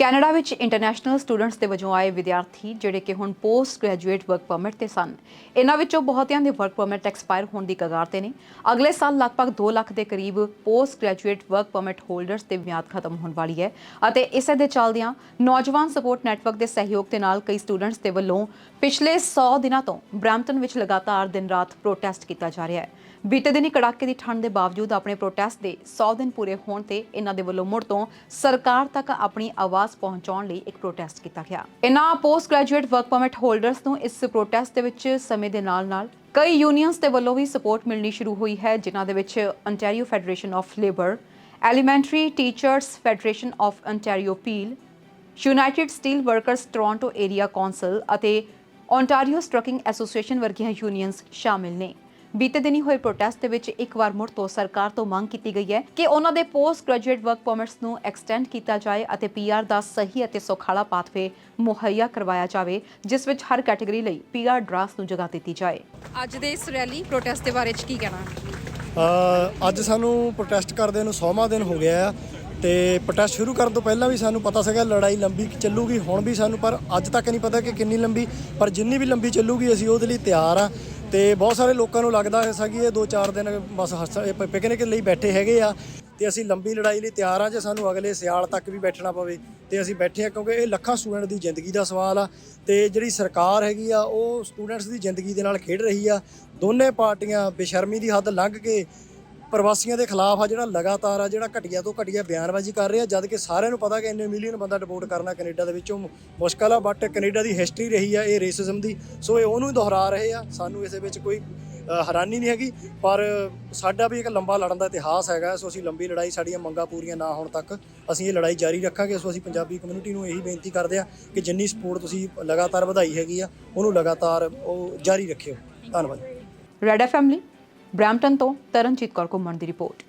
Canada ਵਿੱਚ international students ਦੇ ਵਜੋਂ ਆਏ ਵਿਦਿਆਰਥੀ ਜਿਹੜੇ ਕਿ ਹੁਣ ਪੋਸਟ ਗ੍ਰੈਜੂਏਟ ਵਰਕ ਪਰਮਿਟ ਤੇ ਸਨ। ਇਹਨਾਂ ਵਿੱਚੋਂ ਬਹੁਤਿਆਂ ਦੇ ਵਰਕ ਪਰਮਿਟ ਐਕਸਪਾਇਰ ਹੋਣ ਦੀ ਕਗਾਰ ਤੇ ਨੇ। ਅਗਲੇ ਸਾਲ ਲਗਭਗ 2 ਲੱਖ ਦੇ ਕਰੀਬ post graduate work permit holders ਦੀ ਮਿਆਦ ਖਤਮ ਹੋਣ ਵਾਲੀ ਹੈ ਅਤੇ ਇਸੇ ਦੇ ਚੱਲਦਿਆਂ ਨੌਜਵਾਨ ਸਪੋਰਟ ਨੈਟਵਰਕ ਦੇ ਸਹਿਯੋਗ ਦੇ ਨਾਲ ਕਈ ਸਟੂਡੈਂਟਸ ਦੇ ਵੱਲੋਂ ਪਿਛਲੇ 100 ਦਿਨਾਂ ਤੋਂ ਬ੍ਰੈਂਪਟਨ ਵਿੱਚ ਲਗਾਤਾਰ ਦਿਨ ਰਾਤ ਪ੍ਰੋਟੈਸਟ ਕੀਤਾ ਜਾ ਰਿਹਾ ਹੈ। ਬੀਤੇ ਦਿਨੀ ਕੜਾਕੇ ਦੀ ਠੰਡ ਦੇ ਬਾਵਜੂਦ ਆਪਣੇ ਪ੍ਰੋਟੈਸਟ ਦੇ 100 ਦਿਨ ਪੂਰੇ ਹੋਣ ਤੇ ਇਹਨਾਂ ਦੇ ਵੱਲੋਂ ਮੁੜ ਤੋਂ ਸਰਕਾਰ ਤੱਕ ਆਪਣੀ ਆਵਾਜ਼ ਪਹੁੰਚਾਉਣ ਲਈ ਇੱਕ ਪ੍ਰੋਟੈਸਟ ਕੀਤਾ ਗਿਆ। ਇਹਨਾਂ post graduate work permit holders ਨੂੰ ਇਸ ਪ੍ਰੋਟੈਸਟ ਦੇ ਵਿੱਚ ਸਮੇਂ ਦੇ ਨਾਲ-ਨਾਲ ਕਈ ਯੂਨੀਅਨਸ ਦੇ ਵੱਲੋਂ ਵੀ ਸਪੋਰਟ ਮਿਲਣੀ ਸ਼ੁਰੂ ਹੋਈ ਹੈ, ਜਿਨ੍ਹਾਂ ਦੇ ਵਿੱਚ Ontario federation of labour elementary teachers federation of Ontario Peel United Steel workers Toronto area council ਅਤੇ ਓਨਟਾਰੀਓ ਸਟਰਕਿੰਗ ਐਸੋਸੀਏਸ਼ਨ ਵਰਗੀਆਂ ਯੂਨੀਅਨਸ ਸ਼ਾਮਿਲ ਨੇ। ਬੀਤੇ ਦਿਨੀ ਹੋਏ ਪ੍ਰੋਟੈਸਟ ਦੇ ਵਿੱਚ ਇੱਕ ਵਾਰ ਮੁੜ ਤੋਂ ਸਰਕਾਰ ਤੋਂ ਮੰਗ ਕੀਤੀ ਗਈ ਹੈ ਕਿ ਉਹਨਾਂ ਦੇ ਪੋਸਟ ਗ੍ਰੈਜੂਏਟ ਵਰਕ ਪਰਮਿਟਸ ਨੂੰ ਐਕਸਟੈਂਡ ਕੀਤਾ ਜਾਏ ਅਤੇ ਪੀਆਰ ਦਾ ਸਹੀ ਅਤੇ ਸੁਖਾਲਾ ਪਾਥਵੇ ਮੁਹੱਈਆ ਕਰਵਾਇਆ ਜਾਵੇ ਜਿਸ ਵਿੱਚ ਹਰ ਕੈਟਾਗਰੀ ਲਈ ਪੀਆਰ ਡਰਾਸ ਨੂੰ ਜਗ੍ਹਾ ਦਿੱਤੀ ਜਾਏ। ਅੱਜ ਦੇ ਇਸ ਰੈਲੀ ਪ੍ਰੋਟੈਸਟ ਦੇ ਬਾਰੇ ਚ ਕੀ ਕਹਿਣਾ? ਅ, ਅੱਜ ਸਾਨੂੰ ਪ੍ਰੋਟੈਸਟ ਕਰਦੇ ਨੂੰ 100ਵਾਂ ਦਿਨ ਹੋ ਗਿਆ ਆ ਤੇ ਪ੍ਰੋਟੈਸਟ ਸ਼ੁਰੂ ਕਰਨ ਤੋਂ ਪਹਿਲਾਂ ਵੀ ਸਾਨੂੰ ਪਤਾ ਸੀਗਾ ਲੜਾਈ ਲੰਬੀ ਚੱਲੂਗੀ ਹੁਣ ਵੀ ਸਾਨੂੰ ਪਰ ਅੱਜ ਤੱਕ ਨਹੀਂ ਪਤਾ ਕਿ ਕਿੰਨੀ ਲੰਬੀ ਪਰ ਜਿੰਨੀ ਵੀ ਲੰਬੀ ਚੱਲੂਗੀ ਅਸੀਂ ਉਹਦੇ ਲਈ ਤਿਆਰ ਆ। ਤੇ ਬਹੁਤ ਸਾਰੇ ਲੋਕਾਂ ਨੂੰ ਲੱਗਦਾ ਹੈ ਕਿ ਇਹ 2-4 ਦਿਨ ਬਸ ਪਿਕਨਿਕ ਲਈ ਬੈਠੇ ਹੈਗੇ ਆ ਤੇ ਅਸੀਂ ਲੰਬੀ ਲੜਾਈ ਲਈ ਤਿਆਰ ਆ ਜੇ ਸਾਨੂੰ ਅਗਲੇ ਸਿਆਲ ਤੱਕ ਵੀ ਬੈਠਣਾ ਪਵੇ ਤੇ ਅਸੀਂ ਬੈਠੇ ਆ ਕਿਉਂਕਿ ਇਹ ਲੱਖਾਂ ਸਟੂਡੈਂਟ ਦੀ ਜ਼ਿੰਦਗੀ ਦਾ ਸਵਾਲ ਆ ਤੇ ਜਿਹੜੀ ਸਰਕਾਰ ਹੈਗੀ ਆ ਉਹ ਸਟੂਡੈਂਟਸ ਦੀ ਜ਼ਿੰਦਗੀ ਦੇ ਨਾਲ ਖੇਡ ਰਹੀ ਆ, ਦੋਨੇ ਪਾਰਟੀਆਂ ਬੇਸ਼ਰਮੀ ਦੀ ਹੱਦ ਲੰਘ ਕੇ ਪ੍ਰਵਾਸੀਆਂ ਦੇ ਖਿਲਾਫ ਆ ਜਿਹੜਾ ਲਗਾਤਾਰ ਆ, ਜਿਹੜਾ ਘਟੀਆ ਤੋਂ ਘਟੀਆ ਬਿਆਨਬਾਜ਼ੀ ਕਰ ਰਿਹਾ। ਜਦ ਕਿ ਸਾਰਿਆਂ ਨੂੰ ਪਤਾ ਕਿ ਇੰਨੇ ਮਿਲੀਅਨ ਬੰਦਾ ਡਿਪੋਰਟ ਕਰਨਾ ਕੈਨੇਡਾ ਦੇ ਵਿੱਚੋਂ ਮੁਸ਼ਕਲ ਆ ਬਟ ਕੈਨੇਡਾ ਦੀ ਹਿਸਟਰੀ ਰਹੀ ਆ ਇਹ ਰੇਸਿਜ਼ਮ ਦੀ। ਸੋ ਇਹ ਉਹਨੂੰ ਹੀ ਦੁਹਰਾ ਰਹੇ ਆ। ਸਾਨੂੰ ਇਸ ਵਿੱਚ ਕੋਈ ਹੈਰਾਨੀ ਨਹੀਂ ਹੈਗੀ। ਪਰ ਸਾਡਾ ਵੀ ਇੱਕ ਲੰਬਾ ਲੜਨ ਦਾ ਇਤਿਹਾਸ ਹੈਗਾ। ਸੋ ਅਸੀਂ ਲੰਬੀ ਲੜਾਈ ਸਾਡੀਆਂ ਮੰਗਾਂ ਪੂਰੀਆਂ ਨਾ ਹੋਣ ਤੱਕ ਅਸੀਂ ਇਹ ਲੜਾਈ ਜਾਰੀ ਰੱਖਾਂਗੇ। ਸੋ ਅਸੀਂ ਪੰਜਾਬੀ ਕਮਿਊਨਿਟੀ ਨੂੰ ਇਹੀ ਬੇਨਤੀ ਕਰਦੇ ਆ ਕਿ ਜਿੰਨੀ ਸਪੋਰਟ ਤੁਸੀਂ ਲਗਾਤਾਰ ਵਧਾਈ ਹੈਗੀ ਆ, ਉਹਨੂੰ ਲਗਾਤਾਰ ਉਹ ਜਾਰੀ ਰੱਖਿਓ। ਧੰਨਵਾਦ। ਰੈਡ ਐਫਐਮ ਲਈ। ਬ੍ਰੈਂਪਟਨ ਤੋਂ ਤਰਨਜੀਤ ਕੌਰ ਘੁੰਮਣ ਦੀ ਰਿਪੋਰਟ।